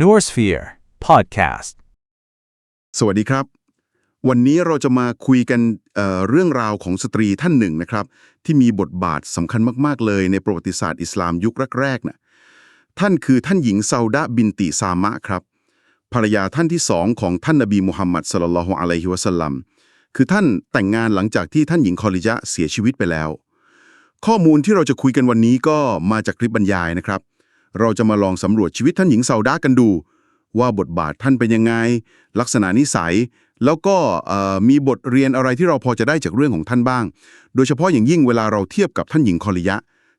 n o r s p h e r e Podcast. สวัสดีครับ วันนี้เราจะมาคุยกันเเรื่องราวของสตรีท่านหนึ่งนะครับ ที่มีบทบาทสำคัญมาก ๆ เลยในประวัติศาสตร์อิสลามยุคแรกๆนะท่านคือท่านหญิงซาดะบินติซามะครับ ภรรยาท่านที่สองของท่านนบีมุฮัมมัดสลลัลลอฮุอะลัยฮิวะสัลลัมคือท่านแต่งงานหลังจากที่ท่านหญิงคอลิยะเสียชีวิตไปแล้ว ข้อมูลที่เราจะคุยกันวันนี้ก็มาจากคลิปบรรยายนะครับ เราจะมาลองสำรวจชีวิตท่านหญิงซาอุดะกันดู ว่าบทบาทท่านเป็นยังไง ลักษณะนิสัย แล้วก็มีบทเรียนอะไรที่เราพอจะได้จากเรื่องของท่านบ้าง โดยเฉพาะอย่างยิ่งเวลาเราเทียบกับท่านหญิงคอลิยะ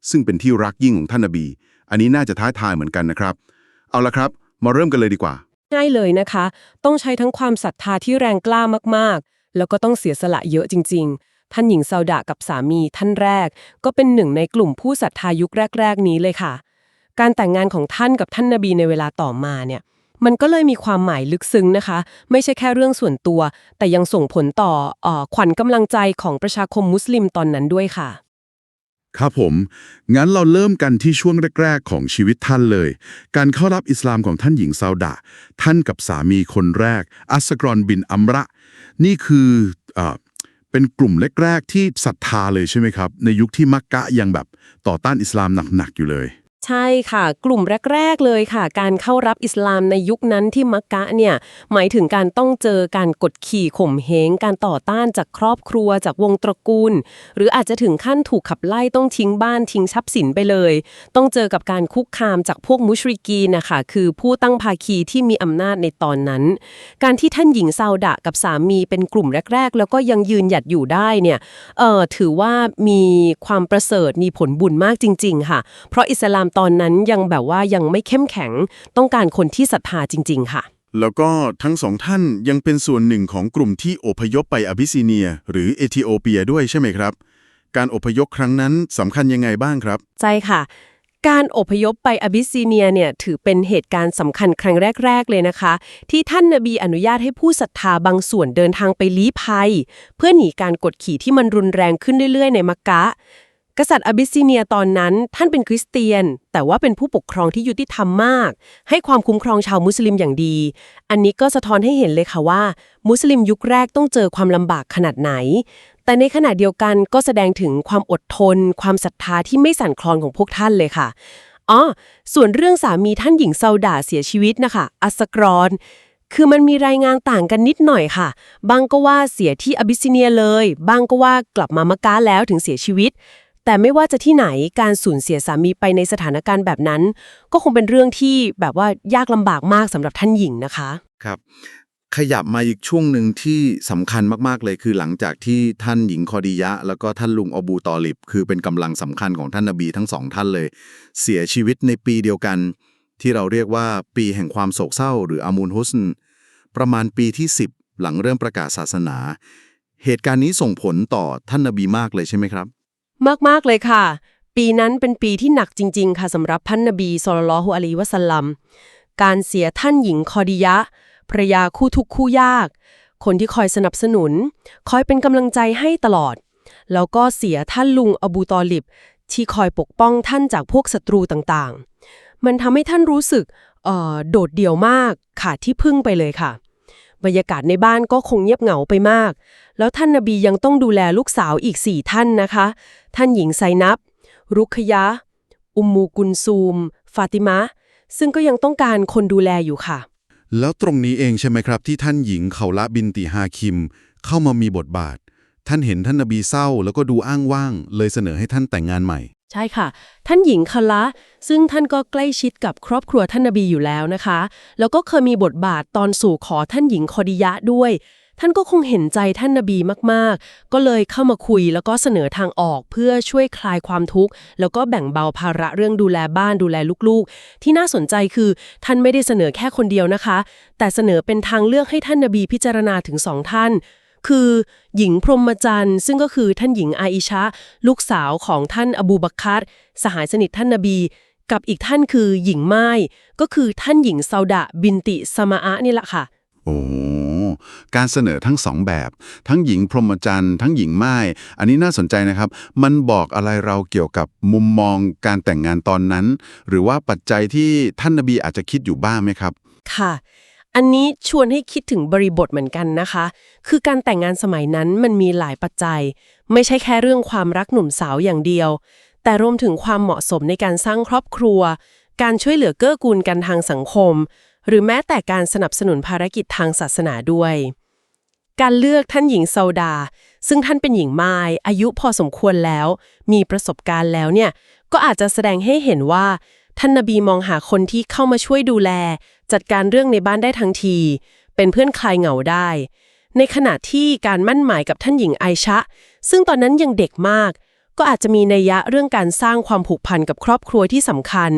ซึ่งเป็นที่รักยิ่งของท่านนบี อันนี้น่าจะท้าทายเหมือนกันนะครับ เอาละครับ มาเริ่มกันเลยดีกว่าง่ายเลยนะคะ ต้องใช้ทั้งความศรัทธาที่แรงกล้ามากๆ แล้วก็ต้องเสียสละเยอะจริง ๆท่านหญิงซาอุดะกับสามีท่านแรก ก็เป็นหนึ่งในกลุ่มผู้ศรัทธายุคแรก ๆ นี้เลยค่ะ การแต่งงานของท่านกับท่านนบีในเวลาต่อมาเนี่ยมันก็เลยมีความหมายลึกซึ้งนะคะ ไม่ใช่แค่เรื่องส่วนตัว แต่ยังส่งผลต่ออขวัญกำลังใจของประชาคมมุสลิมตอนนั้นด้วยค่ะ ครับผม งั้นเราเริ่มกันที่ช่วงแรก ๆ ของชีวิตท่านเลย การเข้ารับอิสลามของท่านหญิงซาอุดะ ท่านกับสามีคนแรก อัสกรอนบินอัมระ นี่คืออเป็นกลุ่มแรก ๆ ที่ศรัทธาเลยใช่ไหมครับ ในยุคที่มักกะยังแบบต่อต้านอิสลามหนัก ๆ อยู่เลย ใช่ค่ะ กลุ่มแรก ๆ เลยค่ะ การเข้ารับอิสลามในยุคนั้นที่มักกะเนี่ยหมายถึงการต้องเจอการกดขี่ข่มเหง การต่อต้านจากครอบครัวจากวงตระกูล หรืออาจจะถึงขั้นถูกขับไล่ต้องทิ้งบ้านทิ้งทรัพย์สินไปเลย ต้องเจอกับการคุกคามจากพวกมุชริกีนะคะคือผู้ตั้งภาคีที่มีอำนาจในตอนนั้น การที่ท่านหญิงซาอุดะกับสามีเป็นกลุ่มแรก ๆ แล้วก็ยังยืนหยัดอยู่ได้เนี่ยเอ่อถือว่ามีความประเสริฐมีผลบุญมากจริง ๆ ค่ะ เพราะอิสลามตอนนั้นยังแบบว่ายังไม่เข้มแข็ง ต้องการคนที่ศรัทธาจริง ๆ ค่ะ แล้วก็ทั้งสองท่านยังเป็นส่วนหนึ่งของกลุ่มที่อพยพไปอบิสซิเนีย หรือเอธิโอเปียด้วยใช่ไหมครับ การอพยพครั้งนั้นสำคัญยังไงบ้างครับ ใช่ค่ะ การอพยพไปอบิสซีเนียเนี่ยถือเป็นเหตุการณ์สำคัญครั้งแรก ๆ เลยนะคะ ที่ท่านนบีอนุญาตให้ผู้ศรัทธาบางส่วนเดินทางไปลี้ภัย เพื่อหนีการกดขี่ที่มันรุนแรงขึ้นเรื่อยๆ ในมักกะ กษัตริย์อบิสซิเนียตอนนั้นท่านเป็นคริสเตียน แต่ว่าเป็นผู้ปกครองที่ยุติธรรมมาก ให้ความคุ้มครองชาวมุสลิมอย่างดี อันนี้ก็สะท้อนให้เห็นเลยค่ะว่า มุสลิมยุคแรกต้องเจอความลำบากขนาดไหน แต่ในขณะเดียวกันก็แสดงถึงความอดทน ความศรัทธาที่ไม่สั่นคลอนของพวกท่านเลยค่ะอ๋อส่วนเรื่องสามีท่านหญิงซาดาเสียชีวิตนะคะอัสกรอนคือมันมีรายงานต่างกันนิดหน่อยค่ะ บางก็ว่าเสียที่อบิสซิเนียเลย บางก็ว่ากลับมามักกะแล้วถึงเสียชีวิต แต่ไม่ว่าจะที่ไหนการสูญเสียสามีไปในสถานการณ์แบบนั้น ก็คงเป็นเรื่องที่แบบว่ายากลำบากมากสำหรับท่านหญิงนะคะ ครับ ขยับมาอีกช่วงหนึ่งที่สำคัญมากๆเลยคือหลังจากที่ท่านหญิงคอดียะ แล้วก็ท่านลุงอบูตอลิบ คือเป็นกำลังสำคัญของท่านนบีทั้งสองท่านเลย เสียชีวิตในปีเดียวกัน ที่เราเรียกว่าปีแห่งความโศกเศร้า หรืออามูลฮุสนประมาณปีที่ 10 หลังเริ่มประกาศศาสนา เหตุการณ์นี้ส่งผลต่อท่านนบีมากเลยใช่ไหมครับ มาก ๆ เลยค่ะ ปีนั้นเป็นปีที่หนักจริง ๆ ค่ะสำหรับท่านนบีสุลลฮุอะลัยฮิวะสลัม การเสียท่านหญิงคอดียะภรยาคู่ทุกคู่ยาก คนที่คอยสนับสนุน คอยเป็นกำลังใจให้ตลอด แล้วก็เสียท่านลุงอบูตอลิบ ที่คอยปกป้องท่านจากพวกศัตรูต่างๆ มันทำให้ท่านรู้สึกโดดเดี่ยวมากขาดที่พึ่งไปเลยค่ะ บรรยากาศในบ้านก็คงเงียบเหงาไปมาก แล้วท่านนบียังต้องดูแลลูกสาวอีกสี่ท่านนะคะ ท่านหญิงไซนับ รุคยะ อุมมูกุนซูม ฟาติมะ ซึ่งก็ยังต้องการคนดูแลอยู่ค่ะ แล้วตรงนี้เองใช่ไหมครับ ที่ท่านหญิงเขาละบินติฮาคิม เข้ามามีบทบาท ท่านเห็นท่านนบีเศร้าแล้วก็ดูอ้างว่าง เลยเสนอให้ท่านแต่งงานใหม่ ใช่ค่ะ ท่านหญิงคละซึ่งท่านก็ใกล้ชิดกับครอบครัวท่านนบีอยู่แล้วนะคะ แล้วก็เคยมีบทบาทตอนสู่ขอท่านหญิงคอดิยะด้วย ท่านก็คงเห็นใจท่านนบีมากๆ ก็เลยเข้ามาคุยแล้วก็เสนอทางออกเพื่อช่วยคลายความทุกข์ แล้วก็แบ่งเบาภาระเรื่องดูแลบ้านดูแลลูกๆ ที่น่าสนใจคือท่านไม่ได้เสนอแค่คนเดียวนะคะ แต่เสนอเป็นทางเลือกให้ท่านนบีพิจารณาถึงสองท่าน คือหญิงพรหมจรรย์ ซึ่งก็คือท่านหญิงอาอิชะ ลูกสาวของท่านอบูบักคัรสหายสนิทท่านนบี กับอีกท่านคือหญิงไม้ก็คือท่านหญิงซาอุดะบินติสมาอะนี่แหละค่ะ โอ้การเสนอทั้งสองแบบ ทั้งหญิงพรหมจรรย์ ทั้งหญิงไม้อันนี้น่าสนใจนะครับ มันบอกอะไรเราเกี่ยวกับมุมมองการแต่งงานตอนนั้น หรือว่าปัจจัยที่ท่านนบีอาจจะคิดอยู่บ้างไหมครับ ค่ะ อันนี้ชวนให้คิดถึงบริบทเหมือนกันนะคะ คือการแต่งงานสมัยนั้นมันมีหลายปัจจัย ไม่ใช่แค่เรื่องความรักหนุ่มสาวอย่างเดียว แต่รวมถึงความเหมาะสมในการสร้างครอบครัว การช่วยเหลือเกื้อกูลกันทางสังคม หรือแม้แต่การสนับสนุนภารกิจทางศาสนาด้วย การเลือกท่านหญิงเซาดา ซึ่งท่านเป็นหญิงไม้อายุพอสมควรแล้ว มีประสบการณ์แล้วเนี่ย ก็อาจจะแสดงให้เห็นว่า ท่านนบีมองหาคนที่เข้ามาช่วยดูแล จัดการเรื่องในบ้านได้ทั้งที เป็นเพื่อนคลายเหงาได้ ในขณะที่การมั่นหมายกับท่านหญิงไอชะ ซึ่งตอนนั้นยังเด็กมาก ก็อาจจะมีนัยยะเรื่องการสร้างความผูกพันกับครอบครัวที่สำคัญ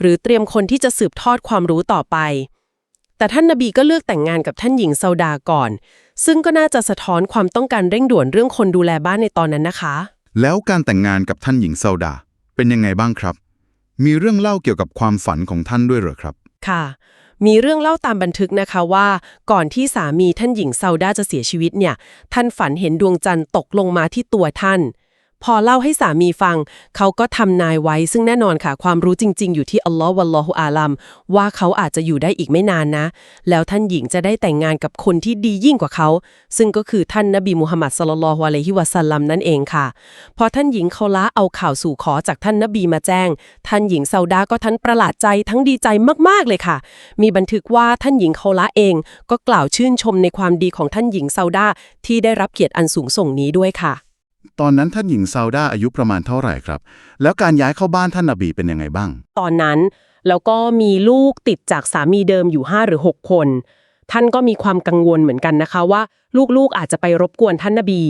หรือเตรียมคนที่จะสืบทอดความรู้ต่อไป แต่ท่านนบีก็เลือกแต่งงานกับท่านหญิงซาดาก่อน ซึ่งก็น่าจะสะท้อนความต้องการเร่งด่วนเรื่องคนดูแลบ้านในตอนนั้นนะคะ แล้วการแต่งงานกับท่านหญิงซาดาเป็นยังไงบ้างครับ มีเรื่องเล่าเกี่ยวกับความฝันของท่านด้วยเหรอครับ ค่ะ มีเรื่องเล่าตามบันทึกนะคะว่า ก่อนที่สามีท่านหญิงซาดาจะเสียชีวิตเนี่ย ท่านฝันเห็นดวงจันทร์ตกลงมาที่ตัวท่าน พอเล่าให้สามีฟัง เขาก็ทำนายไว้ ซึ่งแน่นอนค่ะ ความรู้จริง ๆ อยู่ที่อัลลอฮ์วัลลอฮุอาลัมว่าเขาอาจจะอยู่ได้อีกไม่นานนะ แล้วท่านหญิงจะได้แต่งงานกับคนที่ดียิ่งกว่าเขา ซึ่งก็คือท่านนบีมุฮัมมัดสลลัลฮุอะลัยฮิวะสัลลัมนั่นเองค่ะ พอท่านหญิงเขาละเอาข่าวสู่ขอจากท่านนบีมาแจ้ง ท่านหญิงซาดาก็ทั้งประหลาดใจทั้งดีใจมากๆเลยค่ะ มีบันทึกว่าท่านหญิงเขาละเอง ก็กล่าวชื่นชมในความดีของท่านหญิงซาดาที่ได้รับเกียรติอันสูงส่งนี้ด้วยค่ะ ตอนนั้นท่านหญิงซาวดาอายุประมาณเท่าไหร่ครับ แล้วการย้ายเข้าบ้านท่านนบีเป็นยังไงบ้าง ตอนนั้นแล้วก็มีลูกติดจากสามีเดิมอยู่ 5 หรือ 6 คน ท่านก็มีความกังวลเหมือนกันนะคะว่าลูกๆอาจจะไปรบกวนท่านนบี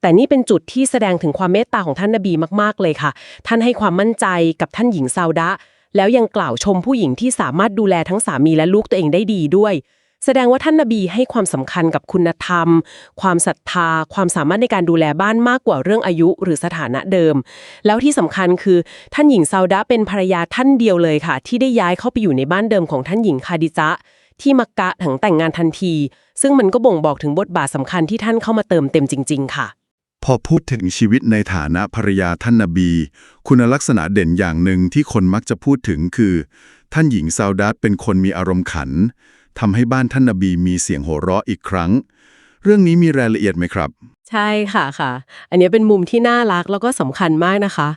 แต่นี่เป็นจุดที่แสดงถึงความเมตตาของท่านนบีมากๆเลยค่ะ ท่านให้ความมั่นใจกับท่านหญิงซาวดะแล้วยังกล่าวชมผู้หญิงที่สามารถดูแลทั้งสามีและลูกตัวเองได้ดีด้วย แสดงว่าท่านนบีให้ความสำคัญกับคุณธรรม ความศรัทธา ความสามารถในการดูแลบ้านมากกว่าเรื่องอายุหรือสถานะเดิม แล้วที่สำคัญคือท่านหญิงซาดะเป็นภรรยาท่านเดียวเลยค่ะ ที่ได้ย้ายเข้าไปอยู่ในบ้านเดิมของท่านหญิงคาดิจะ ที่มักกะถึงแต่งงานทันที ซึ่งมันก็บ่งบอกถึงบทบาทสำคัญที่ท่านเข้ามาเติมเต็มจริง ๆ ค่ะ พอพูดถึงชีวิตในฐานะภรรยาท่านนบี คุณลักษณะเด่นอย่างหนึ่งที่คนมักจะพูดถึงคือ ท่านหญิงซาวดัตเป็นคนมีอารมณ์ขัน ทำให้บ้านท่านนบีมีเสียงโห่ราะอีกครั้ง เรื่องนี้มีรายละเอียดไหมครับ ใช่ค่ะค่ะ อันนี้เป็นมุมที่น่ารักแล้วก็สำคัญมากนะคะ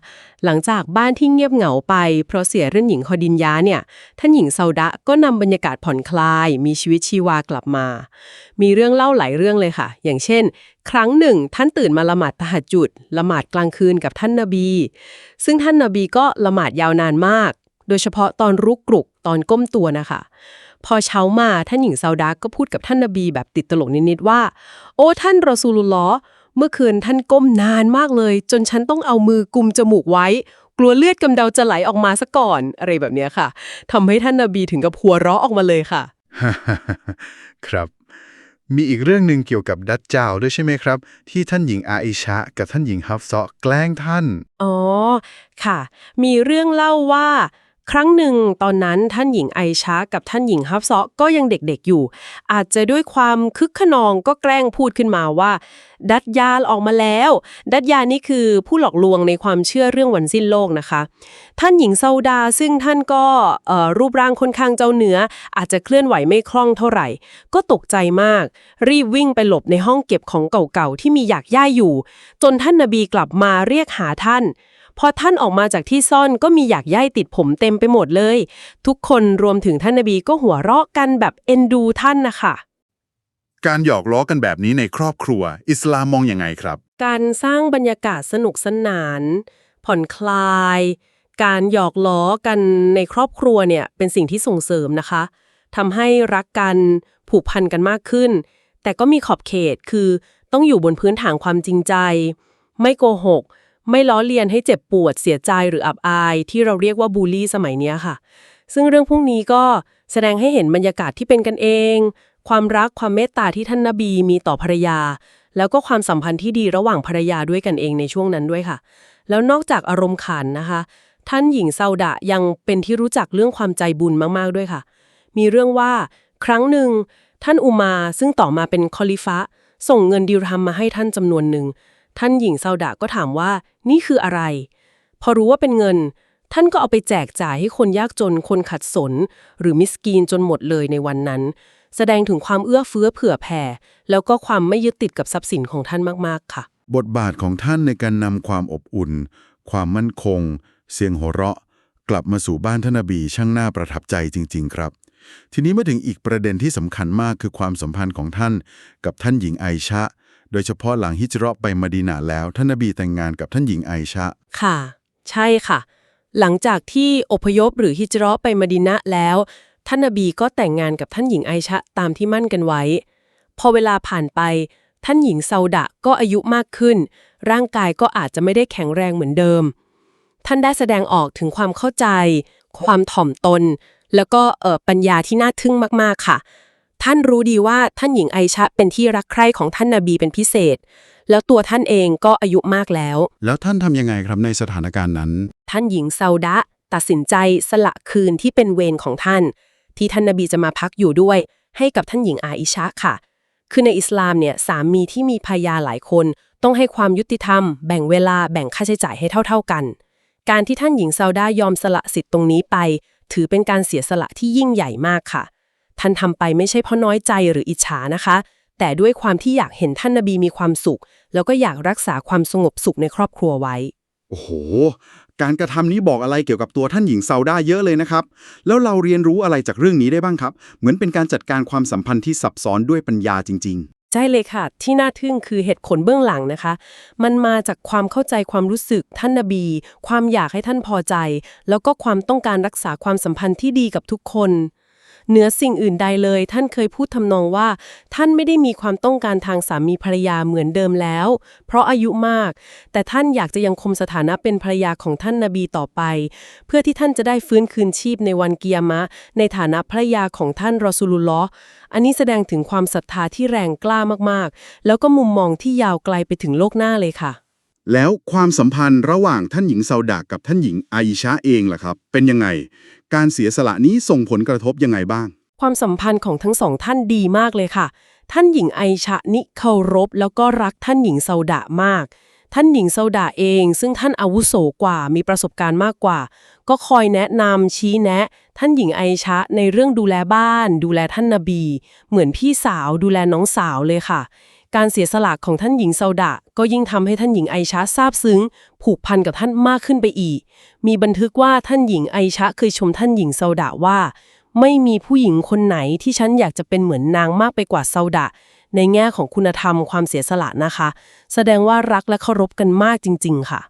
หลังจากบ้านที่เงียบเหงาไป เพราะเสียเรื่องหญิงคอดินยาเนี่ย ท่านหญิงซาดะก็นำบรรยากาศผ่อนคลาย มีชีวิตชีวากลับมา มีเรื่องเล่าหลายเรื่องเลยค่ะ อย่างเช่น ครั้งหนึ่ง ท่านตื่นมาละหมาดตะหัดจุดละหมาดกลางคืนกับท่านนบี ซึ่งท่านนบีก็ละหมาดยาวนานมาก โดยเฉพาะตอนรุกกรุกตอนก้มตัวนะคะ พอเช้ามาท่านหญิงซาดาก็พูดกับท่านนบีแบบติดตลกนิดๆว่า โอ้ท่านรอซูลุลลอฮ์เมื่อคืนท่านก้มนานมากเลย จนฉันต้องเอามือกุมจมูกไว้ กลัวเลือดกำเดาจะไหลออกมาซะก่อนอะไรแบบเนี้ยค่ะทำให้ท่านนบีถึงกับหัวเราะออกมาเลยค่ะ ครับ มีอีกเรื่องหนึ่งเกี่ยวกับดัจจาวด้วยใช่ไหมครับ ที่ท่านหญิงอาอิชะกับท่านหญิงฮัฟซอแกล้งท่าน อ๋อค่ะ มีเรื่องเล่าว่า ครั้งหนึ่งตอนนั้นท่านหญิงไอชากับท่านหญิงฮับซอก็ยังเด็กๆอยู่ อาจจะด้วยความคึกขนองก็แกล้งพูดขึ้นมาว่า ดัตยาออกมาแล้ว ดัตยานี่คือผู้หลอกลวงในความเชื่อเรื่องวันสิ้นโลกนะคะ ท่านหญิงเซาดาซึ่งท่านก็รูปร่างค่อนข้างเจ้าเนื้อ อาจจะเคลื่อนไหวไม่คล่องเท่าไหร่ ก็ตกใจมาก รีบวิ่งไปหลบในห้องเก็บของเก่าๆที่มีหยากย่ายอยู่ จนท่านนบีกลับมาเรียกหาท่าน พอท่านออกมาจากที่ซ่อนก็มีหยากย่ายติดผมเต็มไปหมดเลย ทุกคนรวมถึงท่านนบีก็หัวเราะกันแบบเอ็นดูท่านนะคะการหยอกล้อกันแบบนี้ในครอบครัว อิสลามมองอยังไงครับ การสร้างบรรยากาศสนุกสนาน ผ่อนคลาย การหยอกล้อกันในครอบครัวเนี่ยเป็นสิ่งที่ส่งเสริมนะคะทำให้รักกันผูกพันกันมากขึ้น แต่ก็มีขอบเขตคือต้องอยู่บนพื้นฐานความจริงใจ ไม่โกหก ไม่ล้อเลียนให้เจ็บปวดเสียใจหรืออับอาย ที่เราเรียกว่าบูลลี่สมัยนี้ค่ะ ซึ่งเรื่องพวกนี้ก็แสดงให้เห็นบรรยากาศที่เป็นกันเอง ความรักความเมตตาที่ท่านนบีมีต่อภรรยา แล้วก็ความสัมพันธ์ที่ดีระหว่างภรรยาด้วยกันเองในช่วงนั้นด้วยค่ะ แล้วนอกจากอารมณ์ขันนะคะ ท่านหญิงเซาดะยังเป็นที่รู้จักเรื่องความใจบุญมากๆด้วยค่ะ มีเรื่องว่าครั้งหนึ่งท่านอุมาซึ่งต่อมาเป็นคอลิฟะส่งเงินดิรฮัมมาให้ท่านจำนวนหนึ่ง ท่านหญิงซาดะก็ถามว่านี่คืออะไร พอรู้ว่าเป็นเงิน ท่านก็เอาไปแจกจ่ายให้คนยากจนคนขัดสน หรือมิสกีนจนหมดเลยในวันนั้น แสดงถึงความเอื้อเฟื้อเผื่อแผ่ แล้วก็ความไม่ยึดติดกับทรัพย์สินของท่านมากๆค่ะ บทบาทของท่านในการนำความอบอุ่น ความมั่นคง เสียงหัวเราะ กลับมาสู่บ้านท่านนบีช่างน่าประทับใจจริง ๆ ครับทีนี้มาถึงอีกประเด็นที่สำคัญมากคือความสัมพันธ์ของท่าน กับท่านหญิงไอชะ โดยเฉพาะหลังฮิจเราะไปมะดีนาแล้ว ท่านนบีแต่งงานกับท่านหญิงไอชะ ค่ะ ใช่ค่ะ หลังจากที่อพยพหรือฮิจเราะไปมะดินะแล้ว ท่านนบีก็แต่งงานกับท่านหญิงไอชะตามที่มั่นกันไว้ พอเวลาผ่านไป ท่านหญิงซาดะก็อายุมากขึ้น ร่างกายก็อาจจะไม่ได้แข็งแรงเหมือนเดิม ท่านได้แสดงออกถึงความเข้าใจ ความถ่อมตน แล้วก็เออปัญญาที่น่าทึ่งมากๆค่ะ ท่านรู้ดีว่าท่านหญิงไอชะเป็นที่รักใคร่ของท่านนาบีเป็นพิเศษ แล้วตัวท่านเองก็อายุมากแล้ว แล้วท่านทำยังไงครับในสถานการณ์นั้น ท่านหญิงซาอุดะ ตัดสินใจสละคืนที่เป็นเวรของท่าน ที่ท่านนบีจะมาพักอยู่ด้วย ให้กับท่านหญิงอาอิชะค่ะ คือในอิสลามเนี่ยสามีที่มีภรรยาหลายคน ต้องให้ความยุติธรรม แบ่งเวลาแบ่งค่าใช้จ่ายให้เท่า ๆกัน การที่ท่านหญิงซาอุดายอมสละสิทธิ์ตรงนี้ไป ถือเป็นการเสียสละที่ยิ่งใหญ่มากค่ะ ท่านทำไปไม่ใช่เพราะน้อยใจหรืออิจฉานะคะ แต่ด้วยความที่อยากเห็นท่านนบีมีความสุข แล้วก็อยากรักษาความสงบสุขในครอบครัวไว้ โอ้โห การกระทำนี้บอกอะไรเกี่ยวกับตัวท่านหญิงซาอุด้าเยอะเลยนะครับ แล้วเราเรียนรู้อะไรจากเรื่องนี้ได้บ้างครับ เหมือนเป็นการจัดการความสัมพันธ์ที่ซับซ้อนด้วยปัญญาจริงใช่เลยค่ะ ที่น่าทึ่งคือเหตุผลเบื้องหลังนะคะ มันมาจากความเข้าใจความรู้สึกท่านนบี ความอยากให้ท่านพอใจ แล้วก็ความต้องการรักษาความสัมพันธ์ที่ดีกับทุกคน เหนือสิ่งอื่นใดเลย ท่านเคยพูดทำนองว่า ท่านไม่ได้มีความต้องการทางสามีภรรยาเหมือนเดิมแล้ว เพราะอายุมาก แต่ท่านอยากจะยังคงสถานะเป็นภรรยาของท่านนบีต่อไป เพื่อที่ท่านจะได้ฟื้นคืนชีพในวันกิยามะ ในฐานะภรรยาของท่านรอซูลุลลอฮ์อันนี้แสดงถึงความศรัทธาที่แรงกล้ามากๆ แล้วก็มุมมองที่ยาวไกลไปถึงโลกหน้าเลยค่ะแล้วความสัมพันธ์ระหว่างท่านหญิงซาดากับท่านหญิงอาอิชะเองล่ะครับ เป็นยังไง การเสียสละนี้ส่งผลกระทบยังไงบ้าง ความสัมพันธ์ของทั้งสองท่านดีมากเลยค่ะ ท่านหญิงไอชะนิเคารพ แล้วก็รักท่านหญิงเซาดะมาก ท่านหญิงเซาดะเอง ซึ่งท่านอาวุโสกว่ามีประสบการณ์มากกว่า ก็คอยแนะนำชี้แนะ ท่านหญิงไอชะในเรื่องดูแลบ้าน ดูแลท่านนบี เหมือนพี่สาวดูแลน้องสาวเลยค่ะ การเสียสละของท่านหญิงซาดะก็ยิ่งทำให้ท่านหญิงไอชะซาบซึ้ง ผูกพันกับท่านมากขึ้นไปอีก มีบันทึกว่าท่านหญิงไอชะเคยชมท่านหญิงซาดะว่า ไม่มีผู้หญิงคนไหนที่ฉันอยากจะเป็นเหมือนนางมากไปกว่าซาดะ ในแง่ของคุณธรรมความเสียสละนะคะ แสดงว่ารักและเคารพกันมากจริง ๆ ค่ะ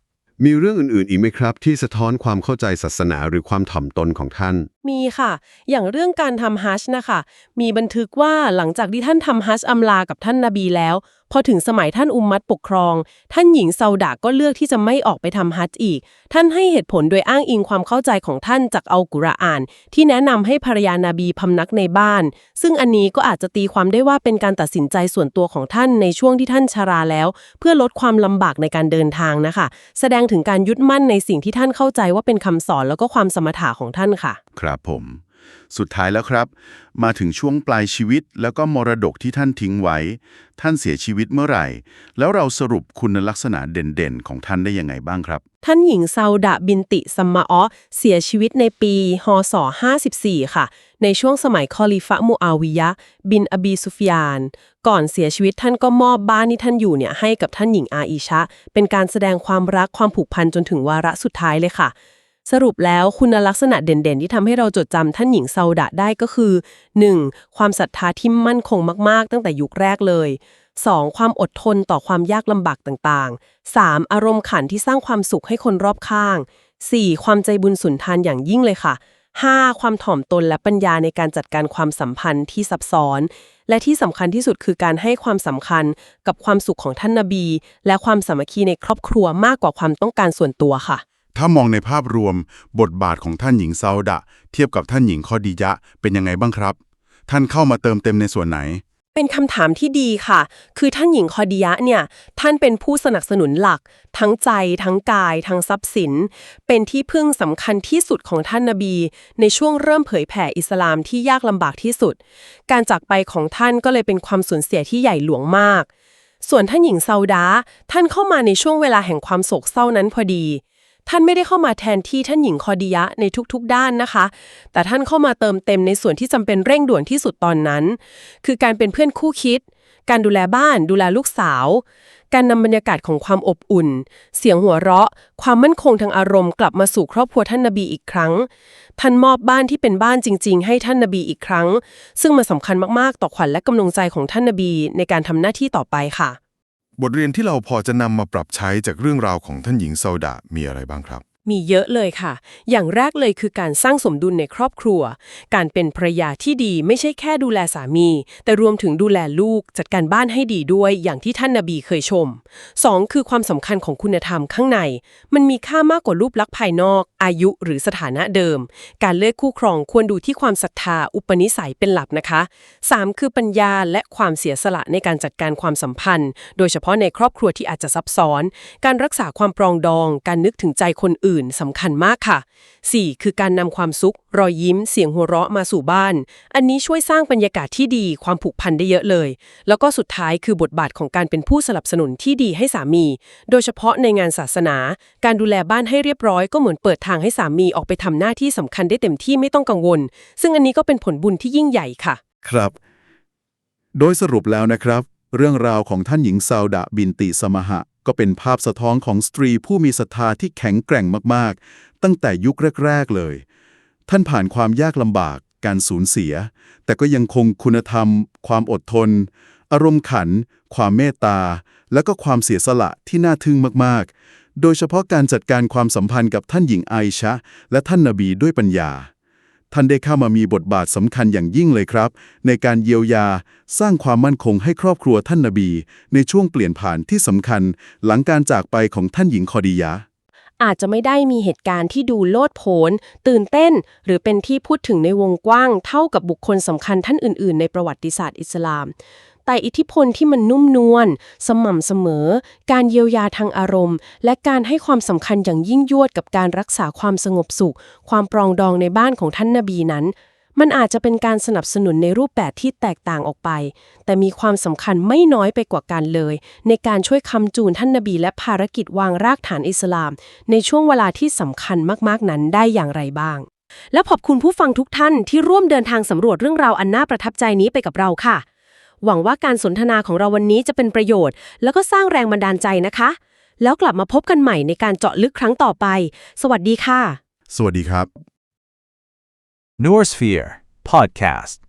มีเรื่องอื่น ๆ อีกไหมครับ ที่สะท้อนความเข้าใจศาสนาหรือความถ่อมตนของท่าน มีค่ะ อย่างเรื่องการทำฮัชนะคะ มีบันทึกว่าหลังจากที่ท่านทำฮัชอำลากับท่านนาบีแล้ว พอถึงสมัยท่านอุมมัตปกครอง ท่านหญิงซาดะก็เลือกที่จะไม่ออกไปทำฮัจญ์อีก ท่านให้เหตุผลโดยอ้างอิงความเข้าใจของท่านจากอัลกุรอาน ที่แนะนำให้ภรรยานาบีพำนักในบ้าน ซึ่งอันนี้ก็อาจจะตีความได้ว่าเป็นการตัดสินใจส่วนตัวของท่านในช่วงที่ท่านชราแล้ว เพื่อลดความลำบากในการเดินทางนะคะ แสดงถึงการยึดมั่นในสิ่งที่ท่านเข้าใจว่าเป็นคำสอนแล้วก็ความสมถะของท่านค่ะ ครับผม สุดท้ายแล้วครับ มาถึงช่วงปลายชีวิตแล้วก็มรดกที่ท่านทิ้งไว้ ท่านเสียชีวิตเมื่อไหร่ แล้วเราสรุปคุณลักษณะเด่นๆ ของท่านได้ยังไงบ้างครับ ท่านหญิงซาดะบินติซัมมาออเสียชีวิตในปีฮศ54 ค่ะ ในช่วงสมัยคอลิฟะมูอาวิยะ บินอบีซุฟยาน ก่อนเสียชีวิตท่านก็มอบบ้านที่ท่านอยู่เนี่ยให้กับท่านหญิงอาอิชะ เป็นการแสดงความรักความผูกพันจนถึงวาระสุดท้ายเลยค่ะ สรุปแล้วคุณลักษณะเด่นๆ ที่ทำให้เราจดจำท่านหญิงซาอุดะได้ก็คือ 1. ความศรัทธาที่มั่นคงมากๆ ตั้งแต่ยุคแรกเลย 2. ความอดทนต่อความยากลำบากต่างๆ 3. อารมณ์ขันที่สร้างความสุขให้คนรอบข้าง 4. ความใจบุญสุนทานอย่างยิ่งเลยค่ะ 5. ความถ่อมตนและปัญญาในการจัดการความสัมพันธ์ที่ซับซ้อน และที่สำคัญที่สุดคือการให้ความสำคัญกับความสุขของท่านนาบี และความสามัคคีในครอบครัวมากกว่าความต้องการส่วนตัวค่ะ ถ้ามองในภาพรวม บทบาทของท่านหญิงซาอุดะ เทียบกับท่านหญิงคอดียะเป็นยังไงบ้างครับ ท่านเข้ามาเติมเต็มในส่วนไหน เป็นคำถามที่ดีค่ะ คือท่านหญิงคอดิยะเนี่ย ท่านเป็นผู้สนับสนุนหลัก ทั้งใจ ทั้งกาย ทั้งทรัพย์สิน เป็นที่พึ่งสำคัญที่สุดของท่านนบี ในช่วงเริ่มเผยแผ่อิสลามที่ยากลำบากที่สุด การจากไปของท่านก็เลยเป็นความสูญเสียที่ใหญ่หลวงมาก ส่วนท่านหญิงซาอุดาท่านเข้ามาในช่วงเวลาแห่งความโศกเศร้านั้นพอดี ท่านไม่ได้เข้ามาแทนที่ท่านหญิงคอดิยะในทุกๆ ด้านนะคะ แต่ท่านเข้ามาเติมเต็มในส่วนที่จำเป็นเร่งด่วนที่สุดตอนนั้น คือการเป็นเพื่อนคู่คิด การดูแลบ้าน ดูแลลูกสาว การนำบรรยากาศของความอบอุ่น เสียงหัวเราะ ความมั่นคงทางอารมณ์กลับมาสู่ครอบครัวท่านนบีอีกครั้ง ท่านมอบบ้านที่เป็นบ้านจริง ๆ ให้ท่านนบีอีกครั้ง ซึ่งมันสำคัญมากๆ ต่อขวัญและกำลังใจของท่านนบีในการทำหน้าที่ต่อไปค่ะ บทเรียนที่เราพอจะนำมาปรับใช้จากเรื่องราวของท่านหญิงซาดามีอะไรบ้างครับ มีเยอะเลยค่ะ อย่างแรกเลยคือการสร้างสมดุลในครอบครัว การเป็นภรยาที่ดีไม่ใช่แค่ดูแลสามี แต่รวมถึงดูแลลูก จัดการบ้านให้ดีด้วยอย่างที่ท่านนาบีเคยชม 2. คือความสำคัญของคุณธรรมข้างใน มันมีค่ามากกว่ารูปลักษณ์ภายนอก อายุหรือสถานะเดิม การเลือกคู่ครองควรดูที่ความศรัทธา อุปนิสัยเป็นหลักนะคะ 3. คือปัญญาและความเสียสละในการจัดการความสัมพันธ์ โดยเฉพาะในครอบครัวที่อาจจะซับซ้อน การรักษาความปรองดอง การนึกถึงใจคนอื่นสำคัญมากค่ะ 4. คือการนำความสุข รอยยิ้ม เสียงหัวเราะมาสู่บ้าน อันนี้ช่วยสร้างบรรยากาศที่ดีความผูกพันได้เยอะเลย แล้วก็สุดท้ายคือบทบาทของการเป็นผู้สนับสนุนที่ดีให้สามี โดยเฉพาะในงานศาสนา การดูแลบ้านให้เรียบร้อยก็เหมือนเปิดทางให้สามีออกไปทำหน้าที่สำคัญได้เต็มที่ไม่ต้องกังวล ซึ่งอันนี้ก็เป็นผลบุญที่ยิ่งใหญ่ค่ะ ครับ โดยสรุปแล้วนะครับ เรื่องราวของท่านหญิงซาอุดะบินติสมหะ ก็เป็นภาพสะท้อนของสตรีผู้มีศรัทธาที่แข็งแกร่งมากๆ ตั้งแต่ยุคแรก ๆ เลย ท่านผ่านความยากลำบาก การสูญเสีย แต่ก็ยังคงคุณธรรม ความอดทน อารมณ์ขัน ความเมตตา และก็ความเสียสละที่น่าทึ่งมากๆ โดยเฉพาะการจัดการความสัมพันธ์กับท่านหญิงไอชะ และท่านนบีด้วยปัญญา ท่านได้เข้ามามีบทบาทสำคัญอย่างยิ่งเลยครับ ในการเยียวยา สร้างความมั่นคงให้ครอบครัวท่านนบี ในช่วงเปลี่ยนผ่านที่สำคัญ หลังการจากไปของท่านหญิงคอดียะอาจจะไม่ได้มีเหตุการณ์ที่ดูโลดโผน ตื่นเต้น หรือเป็นที่พูดถึงในวงกว้างเท่ากับบุคคลสำคัญท่านอื่น ๆ ในประวัติศาสตร์อิสลาม แต่อิทธิพลที่มันนุ่มนวลสม่ำเสมอ การเยียวยาทางอารมณ์ และการให้ความสำคัญอย่างยิ่งยวดกับการรักษาความสงบสุข ความปรองดองในบ้านของท่านนบีนั้น มันอาจจะเป็นการสนับสนุนในรูปแบบที่แตกต่างออกไป แต่มีความสำคัญไม่น้อยไปกว่ากันเลย ในการช่วยคำจูนท่านนบี และภารกิจวางรากฐานอิสลาม ในช่วงเวลาที่สำคัญมากๆนั้นได้อย่างไรบ้างและขอบคุณผู้ฟังทุกท่านที่ร่วมเดินทางสำรวจเรื่องราวอันน่าประทับใจนี้ไปกับเราค่ะ หวังว่าการสนทนาของเราวันนี้จะเป็นประโยชน์ แล้วก็สร้างแรงบันดาลใจนะคะ แล้วกลับมาพบกันใหม่ในการเจาะลึกครั้งต่อไป สวัสดีค่ะ สวัสดีครับ Norsphere Podcast.